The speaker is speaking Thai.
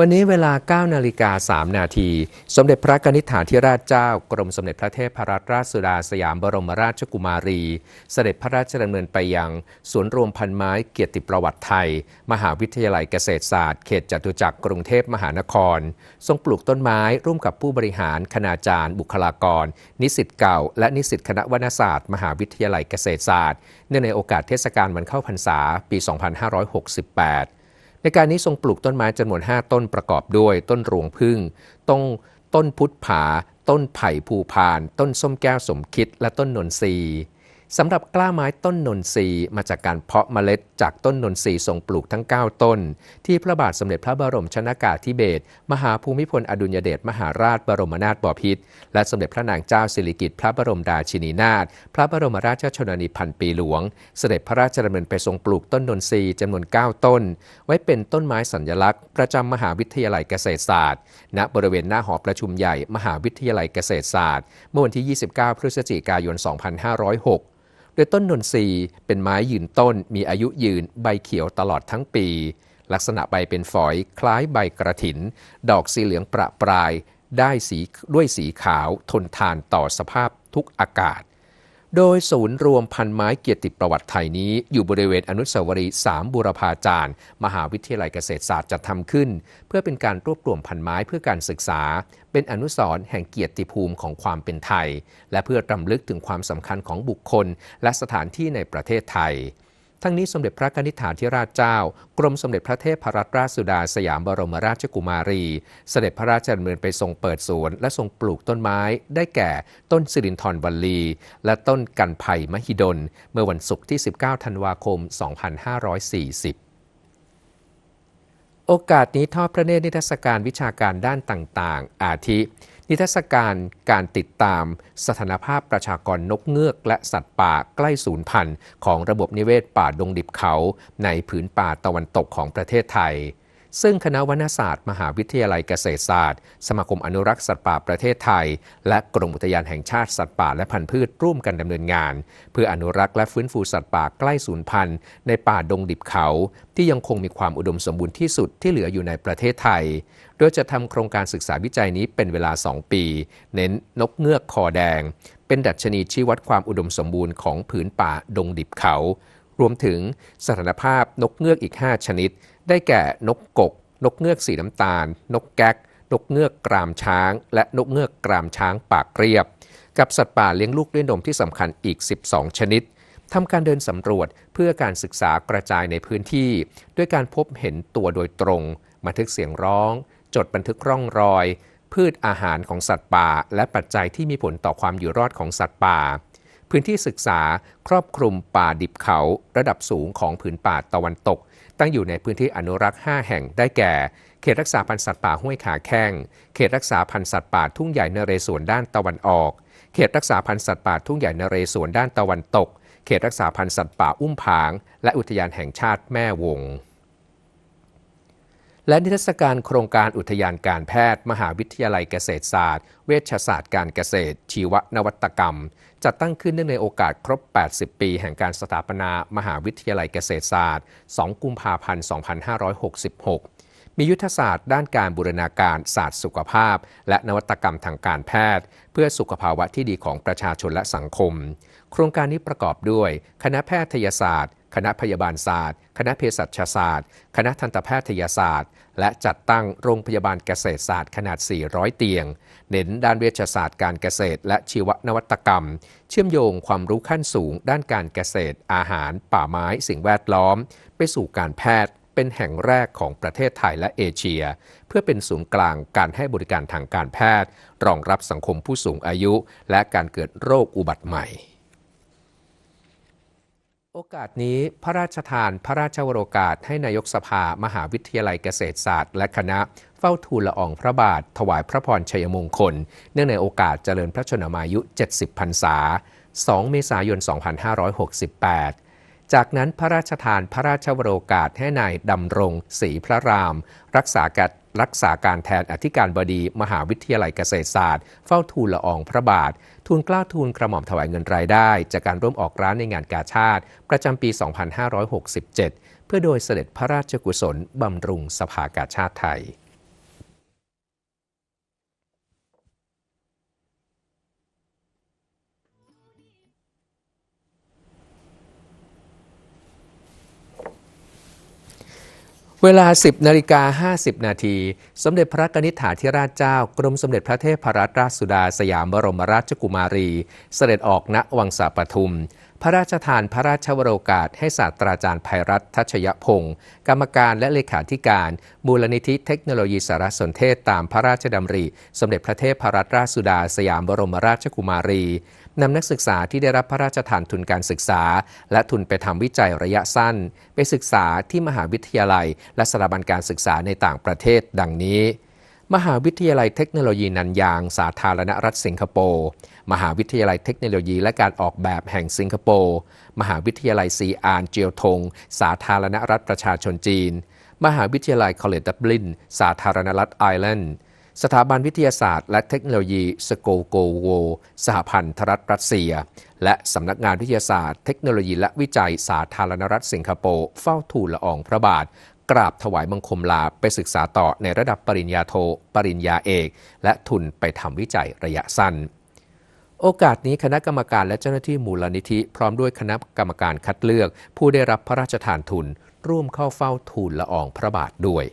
วันนี้เวลา 9 นาฬิกา 3 นาที สมเด็จพระกนิษฐาธิราชเจ้า กรมสมเด็จพระเทพรัตนราชสุดาสยามบรมราชกุมารี เสด็จพระราชดำเนินไปยังสวนรวมพันไม้เกียรติประวัติไทย มหาวิทยาลัยเกษตรศาสตร์ เขตจตุจักรกรุงเทพมหานคร ทรงปลูกต้นไม้ร่วมกับผู้บริหาร คณาจารย์ บุคลากร นิสิตเก่า และนิสิตคณะวรรณศาสตร์ มหาวิทยาลัยเกษตรศาสตร์เนื่องในโอกาสเทศกาลวันเข้าพรรษาปี 2568 ในการนี้ทรงปลูกต้นไม้จำนวน 5 ต้นประกอบด้วย ต้นรวงพึ่งต้นต้นพุทธผา ต้นไผ่ภูพาน ต้นส้มแก้วสมคิด และต้นนนทรี สำหรับกล้าไม้ต้นนนทรีมาจากการเพาะเมล็ดจากต้นนนทรีทรงปลูกทั้ง 9 ต้น ที่พระบาทสมเด็จพระบรมชนากาธิเบศรมหาภูมิพลอดุลยเดชมหาราชบรมนาถบพิตรและสมเด็จพระนางเจ้าสิริกิติ์พระบรมดาชินีนาถพระบรมราชชนนีพันปีหลวง เสด็จพระราชดำเนินไปทรงปลูกต้นนนทรีจำนวน 9 ต้น ไว้เป็นต้นไม้สัญลักษณ์ ประจำมหาวิทยาลัยเกษตรศาสตร์ ณบริเวณหน้าหอประชุมใหญ่มหาวิทยาลัยเกษตรศาสตร์เมื่อวันที่ 29 พฤศจิกายน 2506 โดยต้นนนทรีเป็นไม้ยืนต้นมีอายุยืนใบเขียวตลอดทั้งปี ลักษณะใบเป็นฝอยคล้ายใบกระถิน ดอกสีเหลืองประปราย ได้สีด้วยสีขาวทนทานต่อสภาพทุกอากาศ โดยศูนย์รวมพันไม้เกียรติประวัติไทยนี้ อยู่บริเวณอนุสาวรีย์สามบุรพาจารย์ มหาวิทยาลัยเกษตรศาสตร์จัดทำขึ้น เพื่อเป็นการรวบรวมพันไม้เพื่อการศึกษา เป็นอนุสรณ์แห่งเกียรติภูมิของความเป็นไทย และเพื่อรำลึกถึงความสำคัญของบุคคล และสถานที่ในประเทศไทย ทั้งนี้สมเด็จพระนิษฐาธิราชเจ้า กรมสมเด็จพระเทพรัตนราชสุดาสยามบรมราชกุมารี เสด็จพระราชดำเนินไปทรงเปิดสวน และทรงปลูกต้นไม้ ได้แก่ต้นสิรินทรวัลลี และต้นกันไผ่มหิดล เมื่อวันศุกร์ที่ 19 ธันวาคม 2540โอกาสนี้ทอดพระเนตรนิทรรศการวิชาการด้านต่างๆ อาทิ นิทรรศการการติดตามสถานภาพประชากรนกเงือกและสัตว์ป่าใกล้สูญพันธุ์ของระบบนิเวศป่าดงดิบเขา ในผืนป่าตะวันตกของประเทศไทย ซึ่งคณะวรรณศาสตร์ มหาวิทยาลัยเกษตรศาสตร์ สมาคมอนุรักษ์สัตว์ป่าประเทศไทย และกรมอุทยานแห่งชาติสัตว์ป่าและพันธุ์พืชร่วมกันดำเนินงาน เพื่ออนุรักษ์และฟื้นฟูสัตว์ป่าใกล้สูญพันธุ์ในป่าดงดิบเขา ที่ยังคงมีความอุดมสมบูรณ์ที่สุดที่เหลืออยู่ในประเทศไทย โดยจะทำโครงการศึกษาวิจัยนี้เป็นเวลา 2 ปี เน้นนกเงือกคอแดง เป็นดัชนีชี้วัดความอุดมสมบูรณ์ของผืนป่าดงดิบเขา รวมถึงสถานภาพนกเงือกอีก 5 ชนิด ได้แก่นกกก นกเงือกสีน้ำตาล นกแก๊ก นกเงือกกรามช้าง และนกเงือกกรามช้างปากเรียบ กับสัตว์ป่าเลี้ยงลูกด้วยนมที่สำคัญอีก 12 ชนิดทำการเดินสำรวจเพื่อการศึกษากระจายในพื้นที่ ด้วยการพบเห็นตัวโดยตรงบันทึกเสียงร้อง จดบันทึกร่องรอย พืชอาหารของสัตว์ป่า และปัจจัยที่มีผลต่อความอยู่รอดของสัตว์ป่า พื้นที่ศึกษาครอบคลุมป่าดิบเขาระดับสูงของผืนป่าตะวันตก ตั้งอยู่ในพื้นที่อนุรักษ์ 5 แห่งได้แก่ เขตรักษาพันธุ์สัตว์ป่าห้วยขาแข้ง เขตรักษาพันธุ์สัตว์ป่าทุ่งใหญ่นเรศวรด้านตะวันออก เขตรักษาพันธุ์สัตว์ป่าทุ่งใหญ่นเรศวรด้านตะวันตก เขตรักษาพันธุ์สัตว์ป่าอุ้มผาง และอุทยานแห่งชาติแม่วง และนิทรรศการโครงการอุทยานการแพทย์ มหาวิทยาลัยเกษตรศาสตร์ เวชศาสตร์การเกษตร ชีวนวัตกรรม จัดตั้งขึ้นเนื่องในโอกาสครบ 80 ปี แห่งการสถาปนามหาวิทยาลัยเกษตรศาสตร์ 2 กุมภาพันธ์ 2566 มียุทธศาสตร์ด้านการบูรณาการศาสตร์สุขภาพ และนวัตกรรมทางการแพทย์ เพื่อสุขภาวะที่ดีของประชาชนและสังคม โครงการนี้ประกอบด้วย คณะแพทยศาสตร์ คณะพยาบาลศาสตร์ คณะเภสัชศาสตร์ คณะทันตแพทยศาสตร์ และจัดตั้งโรงพยาบาลเกษตรศาสตร์ขนาด 400 เตียง เน้นด้านเวชศาสตร์การเกษตร และชีวนวัตกรรม เชื่อมโยงความรู้ขั้นสูง ด้านการเกษตร อาหาร ป่าไม้ สิ่งแวดล้อม ไปสู่การแพทย์เป็นแห่งแรกของประเทศไทยและเอเชีย เพื่อเป็นศูนย์กลางการให้บริการทางการแพทย์ รองรับสังคมผู้สูงอายุ และการเกิดโรคอุบัติใหม่ โอกาสนี้พระราชทานพระราชวโรกาสให้นายกสภามหาวิทยาลัยเกษตรศาสตร์ และคณะเฝ้าทูลละอองพระบาท ถวายพระพรชัยมงคล เนื่องในโอกาสเจริญพระชนมายุ 70 พรรษา 2 เมษายน 2568 จากนั้นพระราชทานพระราชวโรกาสให้นายดำรงศรีพระราม รักษาการรักษาการแทนอธิการบดี มหาวิทยาลัยเกษตรศาสตร์ เฝ้าทูลละอองพระบาท ทูลกล้าทูลกระหม่อมถวายเงินรายได้ จากการร่วมออกร้านในงานกาชาติ ประจำปี 2567 เพื่อโดยเสด็จพระราชกุศลบำรุงสภากาชาติไทย เวลา 10นาฬิกา50 นาที สมเด็จพระกนิษฐาธิราชเจ้า กรมสมเด็จพระเทพรัตนราชสุดาสยามบรมราชกุมารี เสด็จออกณวังสาปทุมพระราชทานพระราชวโรกาส ให้ศาสตราจารย์ภัยรัตทัชยพงศ์กรรมการและเลขาธิการ มูลนิธิเทคโนโลยีสารสนเทศตามพระราชดำริ สมเด็จพระเทพรัตนราชสุดาสยามบรมราชกุมารีนำนักศึกษาที่ได้รับพระราชทานทุนการศึกษา และทุนไปทำวิจัยระยะสั้น ไปศึกษาที่มหาวิทยาลัย และสถาบันการศึกษาในต่างประเทศ ดังนี้ มหาวิทยาลัยเทคโนโลยีนันยาง สาธารณรัฐสิงคโปร์ มหาวิทยาลัยเทคโนโลยี และการออกแบบแห่งสิงคโปร์ มหาวิทยาลัยซีอานเจียวทง สาธารณรัฐประชาชนจีน มหาวิทยาลัยคอลเลจดับลิน สาธารณรัฐไอร์แลนด์ สถาบันวิทยาศาสตร์และเทคโนโลยีสโกโกโว สหพันธรัฐรัสเซีย และสำนักงานวิทยาศาสตร์ เทคโนโลยีและวิจัยสาธารณรัฐสิงคโปร์ เฝ้าทูลละอองพระบาท กราบถวายบังคมลาไปศึกษาต่อในระดับปริญญาโท ปริญญาเอก และทุนไปทำวิจัยระยะสั้น โอกาสนี้คณะกรรมการและเจ้าหน้าที่มูลนิธิ พร้อมด้วยคณะกรรมการคัดเลือก ผู้ได้รับพระราชทานทุน ร่วมเข้าเฝ้าทูลละอองพระบาทด้วย